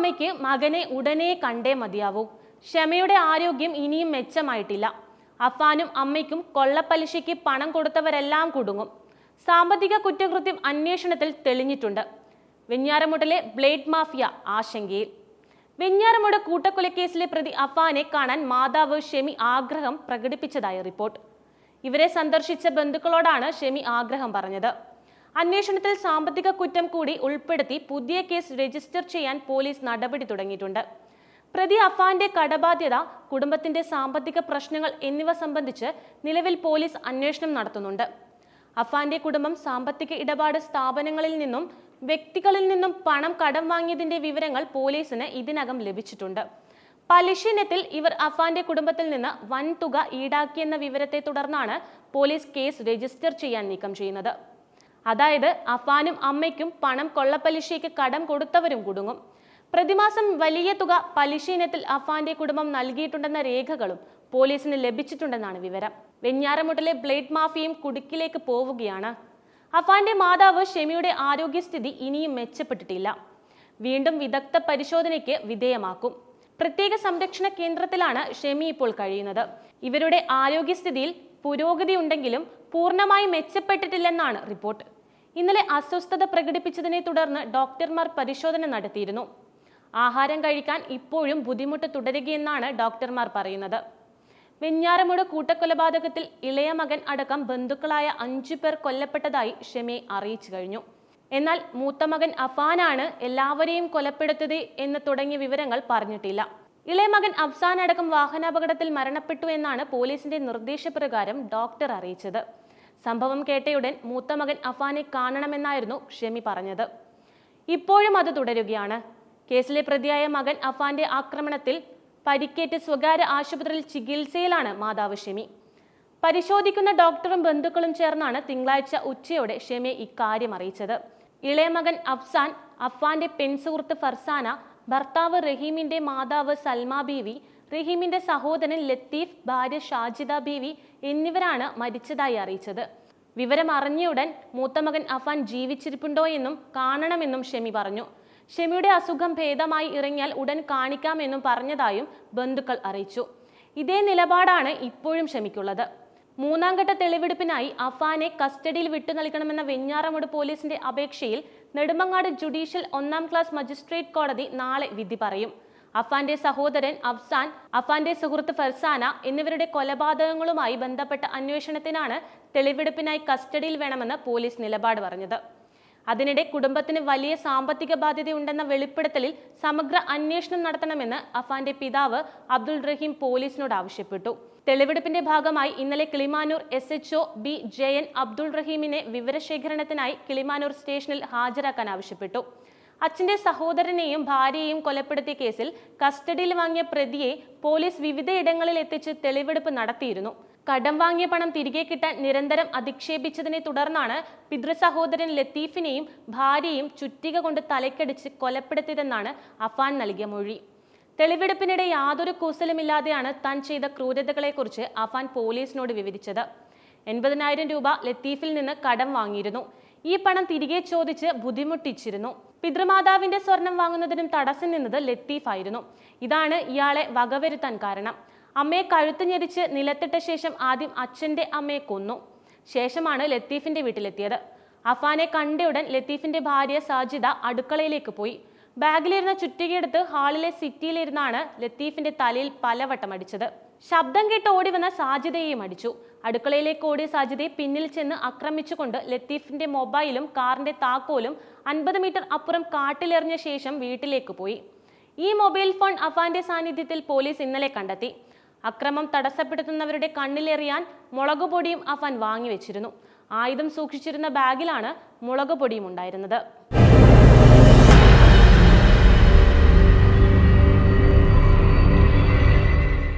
അമ്മയ്ക്ക് മകനെ ഉടനെ കണ്ടേ മതിയാവൂ. ക്ഷമയുടെ ആരോഗ്യം ഇനിയും മെച്ചമായിട്ടില്ല. അഫാനും അമ്മയ്ക്കും കൊള്ളപ്പലിശയ്ക്ക് പണം കൊടുത്തവരെല്ലാം കുടുങ്ങും. സാമ്പത്തിക കുറ്റകൃത്യം അന്വേഷണത്തിൽ തെളിഞ്ഞിട്ടുണ്ട്. വെഞ്ഞാറമുട്ടിലെ ബ്ലേഡ് മാഫിയ ആശങ്കയിൽ. വെഞ്ഞാറമുട കൂട്ടക്കൊലക്കേസിലെ പ്രതി അഫാനെ കാണാൻ മാതാവ് ഷെമി ആഗ്രഹം പ്രകടിപ്പിച്ചതായി റിപ്പോർട്ട്. ഇവരെ സന്ദർശിച്ച ബന്ധുക്കളോടാണ് ഷെമി ആഗ്രഹം പറഞ്ഞത്. അന്വേഷണത്തിൽ സാമ്പത്തിക കുറ്റം കൂടി ഉൾപ്പെടുത്തി പുതിയ കേസ് രജിസ്റ്റർ ചെയ്യാൻ പോലീസ് നടപടി തുടങ്ങിയിട്ടുണ്ട്. പ്രതി അഫാന്റെ കടബാധ്യത കുടുംബത്തിന്റെ സാമ്പത്തിക പ്രശ്നങ്ങൾ എന്നിവ സംബന്ധിച്ച് നിലവിൽ പോലീസ് അന്വേഷണം നടത്തുന്നുണ്ട്. അഫാന്റെ കുടുംബം സാമ്പത്തിക ഇടപാട് സ്ഥാപനങ്ങളിൽ നിന്നും വ്യക്തികളിൽ നിന്നും പണം കടം വാങ്ങിയതിന്റെ വിവരങ്ങൾ പോലീസിന് ഇതിനകം ലഭിച്ചിട്ടുണ്ട്. പലിശ ഇനത്തിൽ ഇവർ അഫാന്റെ കുടുംബത്തിൽ നിന്ന് വൻ തുക ഈടാക്കിയെന്ന വിവരത്തെ തുടർന്നാണ് പോലീസ് കേസ് രജിസ്റ്റർ ചെയ്യാൻ നീക്കം ചെയ്യുന്നത്. അതായത് അഫാനും അമ്മയ്ക്കും പണം കൊള്ളപ്പലിശയ്ക്ക് കടം കൊടുത്തവരും കുടുങ്ങും. പ്രതിമാസം വലിയ തുക പലിശ ഇനത്തിൽ അഫാന്റെ കുടുംബം നൽകിയിട്ടുണ്ടെന്ന രേഖകളും പോലീസിന് ലഭിച്ചിട്ടുണ്ടെന്നാണ് വിവരം. വെഞ്ഞാറമുട്ടിലെ ബ്ലേഡ് മാഫിയയും കുടുക്കിലേക്ക് പോവുകയാണ്. അഫാന്റെ മാതാവ് ഷെമിയുടെ ആരോഗ്യസ്ഥിതി ഇനിയും മെച്ചപ്പെട്ടിട്ടില്ല. വീണ്ടും വിദഗ്ധ പരിശോധനയ്ക്ക് വിധേയമാക്കും. പ്രത്യേക സംരക്ഷണ കേന്ദ്രത്തിലാണ് ഷെമി ഇപ്പോൾ കഴിയുന്നത്. ഇവരുടെ ആരോഗ്യസ്ഥിതിയിൽ പുരോഗതി ഉണ്ടെങ്കിലും പൂർണമായി മെച്ചപ്പെട്ടിട്ടില്ലെന്നാണ് റിപ്പോർട്ട്. ഇന്നലെ അസ്വസ്ഥത പ്രകടിപ്പിച്ചതിനെ തുടർന്ന് ഡോക്ടർമാർ പരിശോധന നടത്തിയിരുന്നു. ആഹാരം കഴിക്കാൻ ഇപ്പോഴും ബുദ്ധിമുട്ട് തുടരുകയെന്നാണ് ഡോക്ടർമാർ പറയുന്നത്. വെഞ്ഞാറമൂട് കൂട്ടക്കൊലപാതകത്തിൽ ഇളയ മകൻ അടക്കം ബന്ധുക്കളായ അഞ്ചു പേർ കൊല്ലപ്പെട്ടതായി ഷെമി അറിയിച്ചു കഴിഞ്ഞു. എന്നാൽ മൂത്ത മകൻ അഫാനാണ് എല്ലാവരെയും കൊലപ്പെടുത്തത് എന്ന് തുടങ്ങിയ വിവരങ്ങൾ പറഞ്ഞിട്ടില്ല. ഇളയ മകൻ അഫ്സാൻ അടക്കം വാഹനാപകടത്തിൽ മരണപ്പെട്ടു എന്നാണ് പോലീസിന്റെ നിർദ്ദേശപ്രകാരം ഡോക്ടർ അറിയിച്ചത്. സംഭവം കേട്ടയുടൻ മൂത്ത മകൻ അഫാനെ കാണണമെന്നായിരുന്നു ഷെമി പറഞ്ഞത്. ഇപ്പോഴും അത് തുടരുകയാണ്. കേസിലെ പ്രതിയായ മകൻ അഫാന്റെ ആക്രമണത്തിൽ പരിക്കേറ്റ് സ്വകാര്യ ആശുപത്രിയിൽ ചികിത്സയിലാണ് മാതാവ് ഷെമി പരിശോധിക്കുന്ന ഡോക്ടറും ബന്ധുക്കളും ചേർന്നാണ് തിങ്കളാഴ്ച ഉച്ചയോടെ ഷെമിയെ ഇക്കാര്യം അറിയിച്ചത്. ഇളയ മകൻ അഫ്സാൻ അഫ്വാന്റെ പെൺസുഹൃത്ത് ഫർസാന ഭർത്താവ് റഹീമിന്റെ മാതാവ് സൽമ ബീവി റഹീമിന്റെ സഹോദരൻ ലത്തീഫ് ഭാര്യ ഷാജിദ ബീവി എന്നിവരാണ് മരിച്ചതായി അറിയിച്ചത്. വിവരം അറിഞ്ഞയുടൻ മൂത്ത മകൻ അഫാൻ ജീവിച്ചിരിപ്പുണ്ടോ എന്നും കാണണമെന്നും ഷെമി പറഞ്ഞു. ഷെമിയുടെ അസുഖം ഭേദമായി ഇറങ്ങിയാൽ ഉടൻ കാണിക്കാമെന്നും പറഞ്ഞതായും ബന്ധുക്കൾ അറിയിച്ചു. ഇതേ നിലപാടാണ് ഇപ്പോഴും ഷെമിക്കുള്ളത്. മൂന്നാം ഘട്ട തെളിവെടുപ്പിനായി അഫാനെ കസ്റ്റഡിയിൽ വിട്ടു നൽകണമെന്ന വെഞ്ഞാറമൂട് പോലീസിന്റെ അപേക്ഷയിൽ നെടുമങ്ങാട് ജുഡീഷ്യൽ ഒന്നാം ക്ലാസ് മജിസ്ട്രേറ്റ് കോടതി നാളെ വിധി പറയും. അഫാന്റെ സഹോദരൻ അഫ്സാൻ അഫാന്റെ സുഹൃത്ത് ഫർസാന എന്നിവരുടെ കൊലപാതകങ്ങളുമായി ബന്ധപ്പെട്ട അന്വേഷണത്തിനാണ് തെളിവെടുപ്പിനായി കസ്റ്റഡിയിൽ വേണമെന്ന് പോലീസ് നിലപാട് പറഞ്ഞത്. അതിനിടെ കുടുംബത്തിന് വലിയ സാമ്പത്തിക ബാധ്യതയുണ്ടെന്ന വെളിപ്പെടുത്തലിൽ സമഗ്ര അന്വേഷണം നടത്തണമെന്ന് അഫാന്റെ പിതാവ് അബ്ദുൾ റഹീം പോലീസിനോട് ആവശ്യപ്പെട്ടു. തെളിവെടുപ്പിന്റെ ഭാഗമായി ഇന്നലെ Kilimanoor S H O B Jayan Abdul റഹീമിനെ വിവരശേഖരണത്തിനായി കിളിമാനൂർ സ്റ്റേഷനിൽ ഹാജരാക്കാൻ ആവശ്യപ്പെട്ടു. അച്ഛന്റെ സഹോദരനെയും ഭാര്യയെയും കൊലപ്പെടുത്തിയ കേസിൽ കസ്റ്റഡിയിൽ വാങ്ങിയ പ്രതിയെ പോലീസ് വിവിധയിടങ്ങളിൽ എത്തിച്ച് തെളിവെടുപ്പ് നടത്തിയിരുന്നു. കടം വാങ്ങിയ പണം തിരികെ കിട്ടാൻ നിരന്തരം അധിക്ഷേപിച്ചതിനെ തുടർന്നാണ് പിതൃസഹോദരൻ ലത്തീഫിനെയും ഭാര്യയും ചുറ്റിക കൊണ്ട് തലക്കടിച്ച് കൊലപ്പെടുത്തിയതെന്നാണ് അഫാൻ നൽകിയ മൊഴി. തെളിവെടുപ്പിനിടെ യാതൊരു കൂസലുമില്ലാതെയാണ് താൻ ചെയ്ത ക്രൂരതകളെക്കുറിച്ച് അഫാൻ പോലീസിനോട് വിവരിച്ചത്. എൺപതിനായിരം രൂപ ലത്തീഫിൽ നിന്ന് കടം വാങ്ങിയിരുന്നു. ഈ പണം തിരികെ ചോദിച്ച് ബുദ്ധിമുട്ടിച്ചിരുന്നു. പിതൃമാതാവിന്റെ സ്വർണം വാങ്ങുന്നതിനും തടസ്സം നിന്നത് ലത്തീഫായിരുന്നു. ഇതാണ് ഇയാളെ വകവരുത്താൻ കാരണം. അമ്മയെ കഴുത്ത് ഞെരിച്ച് നിലത്തിട്ട ശേഷം ആദ്യം അച്ഛന്റെ അമ്മയെ കൊന്നു. ശേഷമാണ് ലത്തീഫിന്റെ വീട്ടിലെത്തിയത്. അഫാനെ കണ്ടയുടൻ ലത്തീഫിന്റെ ഭാര്യ സാജിദ അടുക്കളയിലേക്ക് പോയി. ബാഗിലിരുന്ന ചുറ്റികയെടുത്ത് ഹാളിലെ സിറ്റിയിലിരുന്നാണ് ലത്തീഫിന്റെ തലയിൽ പലവട്ടം അടിച്ചത്. ശബ്ദം കേട്ട് ഓടി വന്ന സാജിദയെയും അടിച്ചു. അടുക്കളയിലേക്ക് ഓടിയ സാജിദയെ പിന്നിൽ ചെന്ന് ആക്രമിച്ചുകൊണ്ട് ലത്തീഫിന്റെ മൊബൈലും കാറിന്റെ താക്കോലും അൻപത് മീറ്റർ അപ്പുറം കാട്ടിലെറിഞ്ഞ ശേഷം വീട്ടിലേക്ക് പോയി. ഈ മൊബൈൽ ഫോൺ അഫാന്റെ സാന്നിധ്യത്തിൽ പോലീസ് ഇന്നലെ കണ്ടെത്തി. അക്രമം തടസ്സപ്പെടുത്തുന്നവരുടെ കണ്ണിലെറിയാൻ മുളകുപൊടിയും അഫാൻ വാങ്ങിവെച്ചിരുന്നു. ആയുധം സൂക്ഷിച്ചിരുന്ന ബാഗിലാണ് മുളകുപൊടിയും ഉണ്ടായിരുന്നത്.